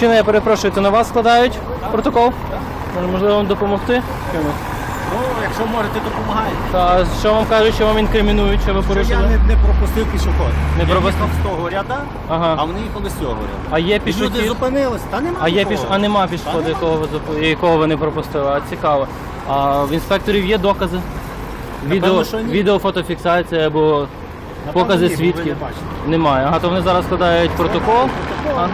Мужчина, я перепрошую, то на вас складають протокол? Можливо, вам допомогти? Чимось? Ну, якщо можете, допомагайте. Та що вам кажуть, що вам інкримінують, що ви Що я не, не пропустив пішоход. Не я пропустив? їхав з того ряда, Ага. а вони їхали з цього ряду. А є І Люди зупинились. Та нема А є піш... а нема пішоходу, якого ви зуп- якого ви не пропустили. А цікаво. А в інспекторів є докази? Відео, відео фотофіксація або покази ні, бо ви свідків. не бачите. Немає. Ага, то вони зараз складають протокол. А,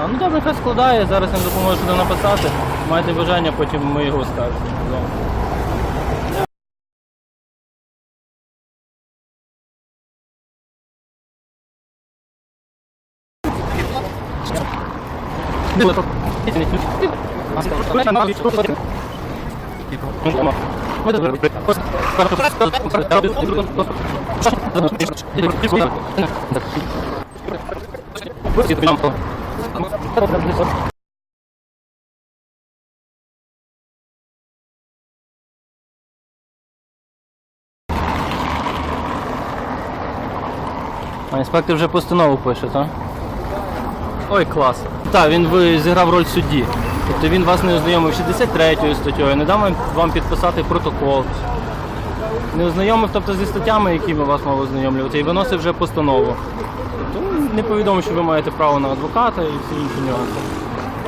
а, ну добре, хай складає, зараз їм допоможе сюди написати. Маєте бажання, потім ми його скажемо. Добре. Інспектор вже постанову пише, так? Ой, клас. Так, він зіграв роль судді. Тобто він вас не ознайомив 63 статтею, не дав вам- підписати протокол. Не ознайомив тобто, зі статтями, якими вас мав ознайомлювати, і виносив вже постанову. Тобто не повідомив, що ви маєте право на адвоката і всі інші нюанси.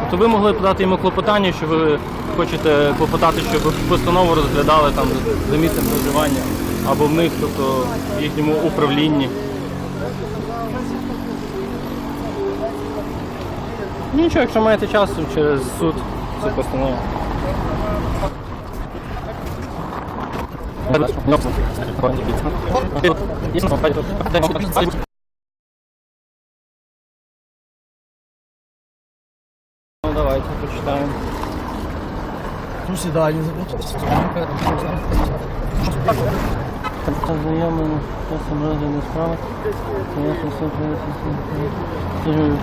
Тобто ви могли подати йому клопотання, що ви хочете клопотати, щоб постанову розглядали там за місцем проживання або в них, тобто в їхньому управлінні. Нічого, якщо маєте часу через суд цю постанову. Ну давайте почитаємо. Сусідання запитати. Знайомлено часом розгляду справи.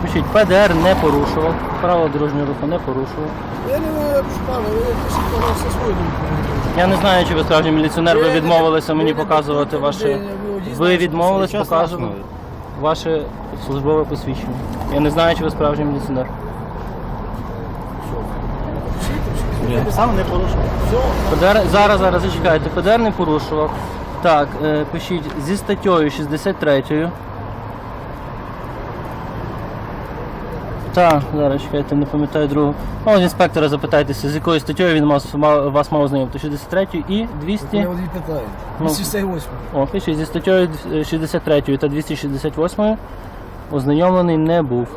Пишіть, ПДР не порушував, право дорожнього руху не порушував. Я не шукав, я свою. Я не знаю, чи ви справжній міліціонер, ви відмовилися мені показувати ваше. Ви відмовились показувати ваше службове посвідчення. Я не знаю, чи ви справжній міліціонер. Я сам не порушив. ПДР, зараз, зараз зачекайте, ПДР не порушував. Так, е, пишіть зі статтею 63. Так, зараз чекайте, не пам'ятаю другу. Ну, з інспектора запитайтеся, з якою статтею він вас, мав- вас мав ознайомити. 63 і 200. Я дві питаю. Ну. 208. О, пишіть, зі статтею 63 та 268 ознайомлений не був.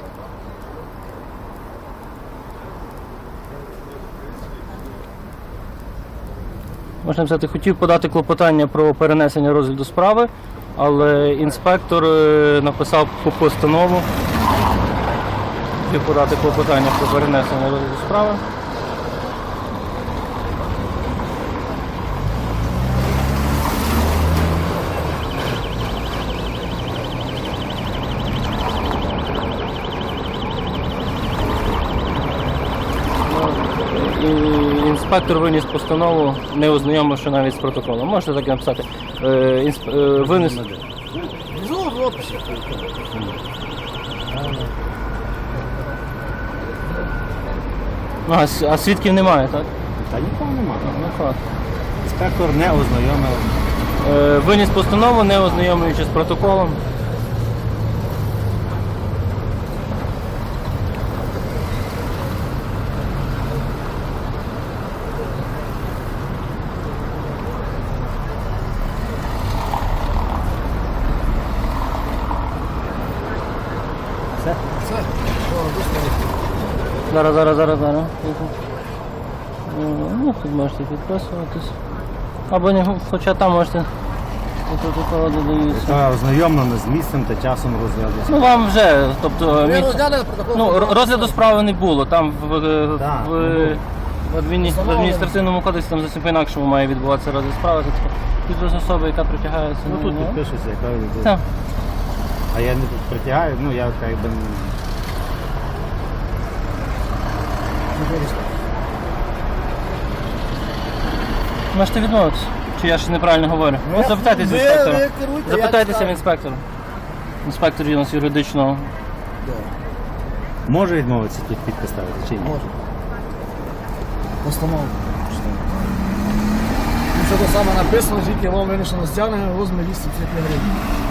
Можна сказати, хотів подати клопотання про перенесення розгляду справи, але інспектор е, написав постанову. Хотів подати клопотання про перенесення розгляду справи. І інспектор виніс постанову, не ознайомивши навіть з протоколом. Можете так написати. Е, інсп... е, винес... Внизу в описі. Ну, а, с- а свідків немає, так? Та нікого немає. Ну. Інспектор не ознайомив. Е, виніс постанову, не ознайомлюючи з протоколом. Зараз, зараз, зараз, зараз. Е, Ну, тут можете підписуватись. Або не, хоча там можете. Ознайомлено з місцем та часом розгляду. Ну вам вже, тобто місце- Ну, розгляду справи не було. Там в, в, Так, в, в адміні- в адміністративному кодексі там зовсім по-інакшому має відбуватися розгляд справи. Тобто підроз особи, яка притягається. Ну тут ну, підпишеться, яка. Так. А я не притягаю, ну я як Можете відмовитися. Чи я щось неправильно говорю? Ну, Ну, запитайтеся ви- інспектора. ви Запитайтеся в інспектора. Інспектор у нас юридичного. Да. Може відмовитися тут підпис ставити чи ні? Може. Постанову. Ну, Що то саме написано, тільки вам винесено стягнення в розмірі 250 гривень.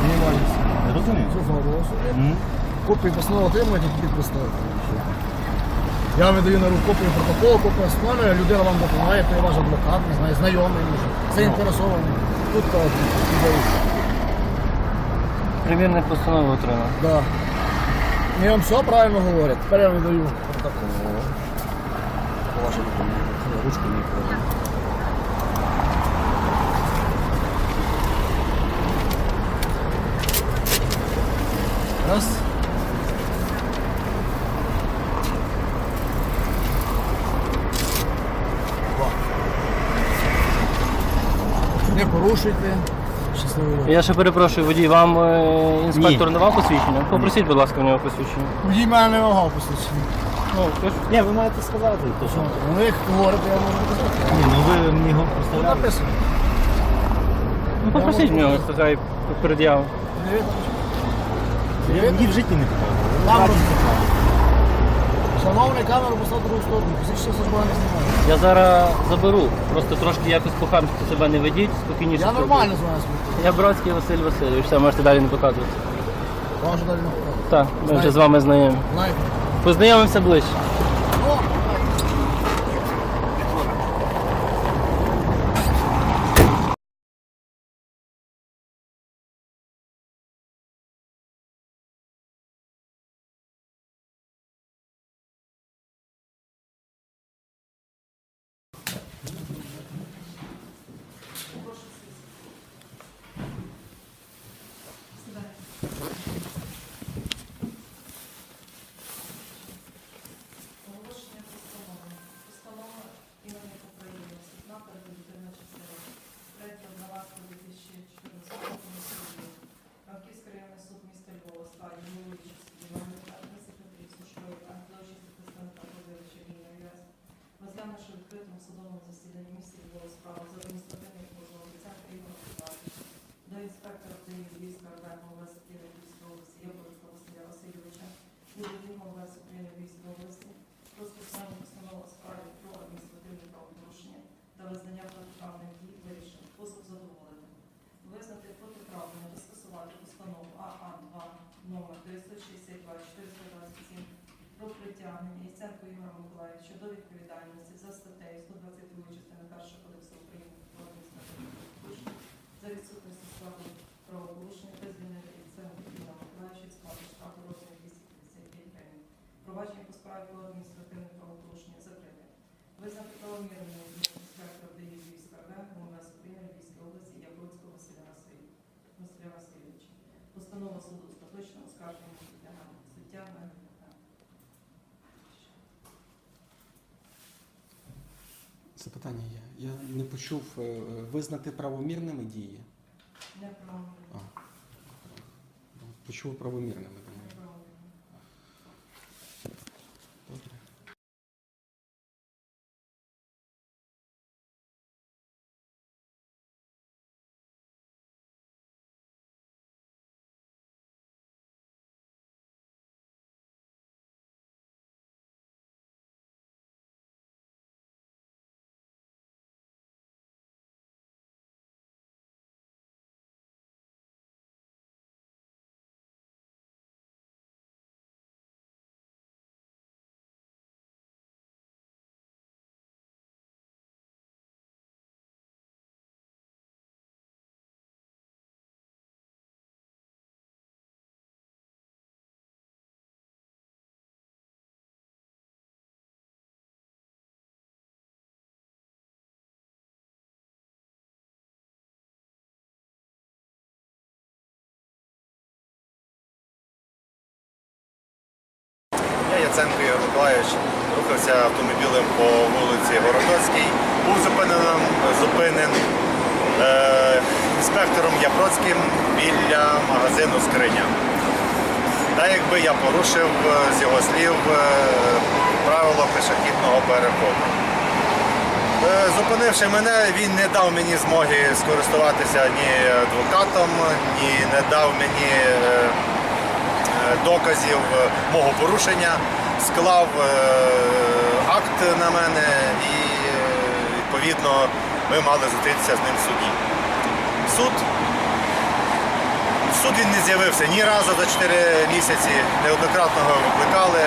Мінімальність. Я розумію. Копію постанови отримуєте, тільки підпис ставите. Я видаю на руку копію протоколу, копію постанови, людина вам допомагає, то є ваш адвокат, не знаю, знайомий, може, заінтересований. Тут та. Примірне постанови отримав. Да. Я вам все правильно говорять. Тепер я видаю протокол. Ваша. Ручку мені порушуйте. Я ще перепрошую, водій, вам е, інспектор не давав посвідчення? Попросіть, будь ласка, в нього посвідчення. Водій мене не вагав посвідчення. Ну, Ні, ви маєте сказати, то що. Ну, як говорите, я можу казати. Ні, ну ви мені його Тут представляли. написано. ну попросіть в нього, сказай пред'яву. Не видно. Я ні в житті не питав. Камеру знімаю. Шановний камеру послав другу сторону, посвідчення служба не знімає. Я зараз заберу. Просто трошки якось по-хамськи себе не ведіть, спокійніше. Я спілкуйтесь. нормально з вами спілкуюся. Я Бродський Василь Васильович, все, можете далі не показувати. Вам вже далі не вправо. Так, ми вже з вами знайомі. Знаєте? Познайомимося ближче. Судовому засіданні місті було справа за адміністративним позовом Луценка Ігоря Петровича до інспектора Львівської РВ Ігоря Миколаївича до відповідальності за статтею 122 частини 1 Кодексу України про адміністративне за відсутності складу правопорушення та звільнення цього Ігоря Миколаївича від складу штрафу розміру 255 гривень. Провадження по справі про адміністративне правопорушення закрите. Визнати правомірним Запитання є. Я не почув е, е, визнати правомірними дії. неправомірно. А. Почув правомірними. Яценко Ігор Миколаївич рухався автомобілем по вулиці Городоцькій. Був зупинений, зупинен е, інспектором Япроцьким біля магазину Скриня. Та якби я порушив е, з його слів е, правило пішохідного переходу. Зупинивши мене, він не дав мені змоги скористуватися ні адвокатом, ні не дав мені доказів мого порушення. Склав е, акт на мене і е, відповідно ми мали зустрітися з ним в суді. Суд. Суд він не з'явився ні разу за 4 місяці, неоднократно його викликали.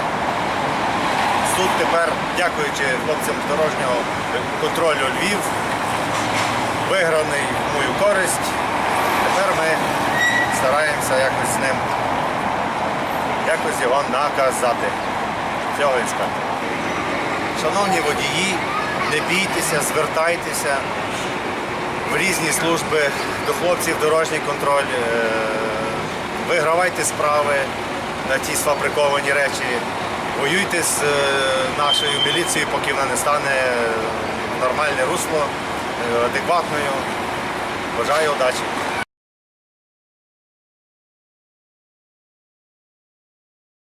Суд тепер, дякуючи хлопцям дорожнього контролю Львів, виграний в мою користь. Тепер ми стараємося якось з ним якось його наказати. Цього інспектора. Шановні водії, не бійтеся, звертайтеся в різні служби до хлопців дорожній контроль. Е, Вигравайте справи на ті сфабриковані речі. Воюйте з е, нашою міліцією, поки вона не стане нормальне русло, е, адекватною. Бажаю удачі.